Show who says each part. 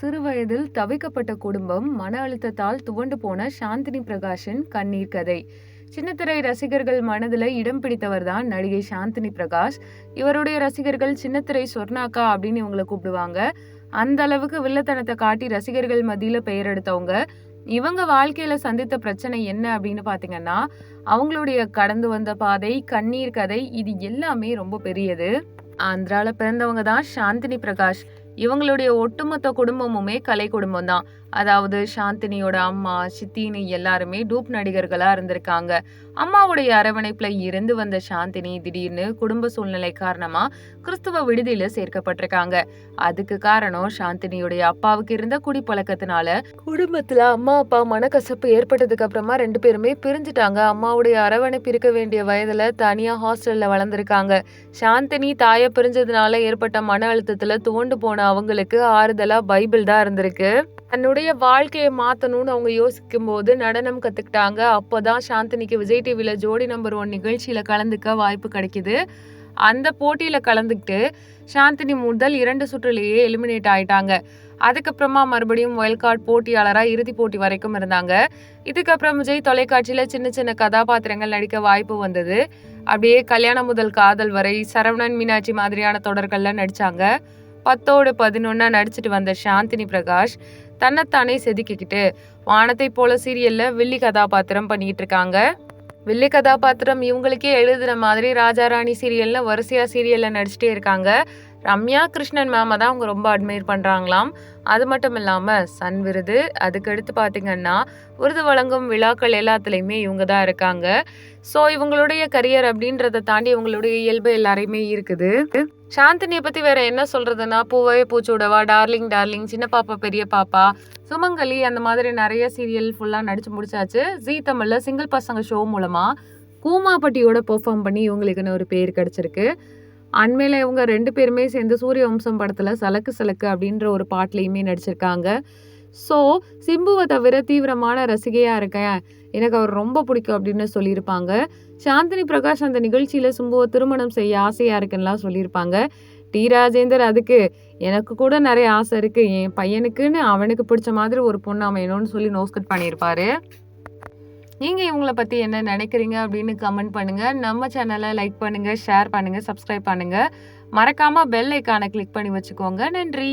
Speaker 1: சிறுவயதில் தவிக்கப்பட்ட குடும்பம் மன அழுத்தத்தால் துவண்டு போன சாந்தினி பிரகாஷின் கண்ணீர் கதை. சின்னத்திரை ரசிகர்கள் மனதில் இடம் பிடித்தவர் தான் நடிகை சாந்தினி பிரகாஷ். இவருடைய ரசிகர்கள் சின்னத்திரை சொர்ணாக்கா அப்படின்னு இவங்களை கூப்பிடுவாங்க. அந்த அளவுக்கு வில்லத்தனத்தை காட்டி ரசிகர்கள் மத்தியில் பெயர் எடுத்தவங்க. இவங்க வாழ்க்கையில சந்தித்த பிரச்சனை என்ன அப்படின்னு பாத்தீங்கன்னா அவங்களுடைய கடந்து வந்த பாதை கண்ணீர் கதை இது எல்லாமே ரொம்ப பெரியது. ஆந்திரால பிறந்தவங்க தான் சாந்தினி பிரகாஷ். இவங்களுடைய ஒட்டுமொத்த குடும்பமுமே கலை குடும்பம் தான் அதாவது சாந்தினியோட அம்மா சித்தினி எல்லாருமே டூப் நடிகர்களாக இருந்திருக்காங்க. அம்மாவுடைய அரவணைப்பில் இருந்து வந்த சாந்தினி திடீர்னு குடும்ப சூழ்நிலை காரணமாக கிறிஸ்துவ விடுதியில் சேர்க்கப்பட்டிருக்காங்க. அதுக்கு காரணம் சாந்தினியுடைய அப்பாவுக்கு இருந்த குடிப்பழக்கத்தினால குடும்பத்தில் அம்மா அப்பா மனக்கசப்பு ஏற்பட்டதுக்கு அப்புறமா ரெண்டு பேருமே பிரிஞ்சுட்டாங்க. அம்மாவுடைய அரவணைப்பு இருக்க வேண்டிய வயதில் தனியாக ஹாஸ்டலில் வளர்ந்துருக்காங்க. சாந்தினி தாயை பிரிஞ்சதுனால ஏற்பட்ட மன அழுத்தத்தில் துவண்டு போன அவங்களுக்கு ஆறுதலாக பைபிள் தான் இருந்திருக்கு. தன்னுடைய வாழ்க்கையை மாற்றணும்னு அவங்க யோசிக்கும் போது நடனம் கத்துக்கிட்டாங்க. அப்போதான் சாந்தினிக்கு விஜய் டிவியில் ஜோடி நம்பர் ஒன் நிகழ்ச்சியில் கலந்துக்க வாய்ப்பு கிடைக்கிது. அந்த போட்டியில் கலந்துக்கிட்டு சாந்தினி முதல் இரண்டு சுற்றுலேயே எலிமினேட் ஆயிட்டாங்க. அதுக்கப்புறமா மறுபடியும் ஒயல் கார்டு போட்டியாளராக இறுதி போட்டி வரைக்கும் இருந்தாங்க. இதுக்கப்புறம் விஜய் தொலைக்காட்சியில் சின்ன சின்ன கதாபாத்திரங்கள் நடிக்க வாய்ப்பு வந்தது. அப்படியே கல்யாணம் முதல் காதல் வரை சரவணன் மீனாட்சி மாதிரியான தொடர்கள்ல நடிச்சாங்க. பத்தோடு பதினொன்னா நடிச்சிட்டு வந்த சாந்தினி பிரகாஷ் தன்னைத்தானே செதுக்கிக்கிட்டு வானத்தை போல சீரியல்ல வில்லி கதாபாத்திரம் பண்ணிட்டு இருக்காங்க. வில்லி கதாபாத்திரம் இவங்களுக்கே எழுதுன மாதிரி ராஜாராணி சீரியல்ல வரிசையா சீரியல்ல நடிச்சிட்டே இருக்காங்க. ரம்யா கிருஷ்ணன் மேம தான் அவங்க ரொம்ப அட்மையர் பண்றாங்களாம். அது மட்டும் இல்லாம சன் விருது அதுக்கடுத்து பாத்தீங்கன்னா விருது வழங்கும் விழாக்கள் எல்லாத்துலேயுமே இவங்க தான் இருக்காங்க. ஸோ இவங்களுடைய கரியர் அப்படின்றத தாண்டி இவங்களுடைய இயல்பு எல்லாரையுமே இருக்குது சாந்தினியை பத்தி வேற என்ன சொல்றதுன்னா பூவே பூச்சூடவா டார்லிங் டார்லிங் சின்ன பாப்பா பெரிய பாப்பா சுமங்கலி அந்த மாதிரி நிறைய சீரியல் ஃபுல்லா நடிச்சு முடிச்சாச்சு. ஜீ தமிழ்ல சிங்கிள் பசங்க ஷோ மூலமா கூமாப்பட்டியோட பெர்ஃபார்ம் பண்ணி இவங்களுக்குன்னு ஒரு பேர் கிடைச்சிருக்கு. அண்மையில் இவங்க ரெண்டு பேருமே சேர்ந்து சூரிய வம்சம் படத்தில் சலக்கு சலக்கு அப்படின்ற ஒரு பாட்டுலையுமே நடிச்சிருக்காங்க. ஸோ சிம்புவை தவிர தீவிரமான ரசிகையாக இருக்கேன் எனக்கு அவர் ரொம்ப பிடிக்கும் அப்படின்னு சொல்லியிருப்பாங்க. சாந்தினி பிரகாஷ் அந்த நிகழ்ச்சியில் சிம்புவை திருமணம் செய்ய ஆசையாக இருக்குன்னுலாம் சொல்லியிருப்பாங்க. டி. ராஜேந்தர் அதுக்கு எனக்கு கூட நிறைய ஆசை இருக்குது என் பையனுக்குன்னு அவனுக்கு பிடிச்ச மாதிரி ஒரு பொண்ணு அமையணும்னு சொல்லி நோஸ் கட் பண்ணியிருப்பாரு. நீங்கள் இவங்களை பற்றி என்ன நினைக்கிறீங்க? அப்படின்னு கமெண்ட் பண்ணுங்கள் நம்ம சேனலை லைக் பண்ணுங்கள் ஷேர் பண்ணுங்கள் சப்ஸ்கிரைப் பண்ணுங்கள் மறக்காமல் பெல் ஐக்கானை கிளிக் பண்ணி வச்சுக்கோங்க. நன்றி.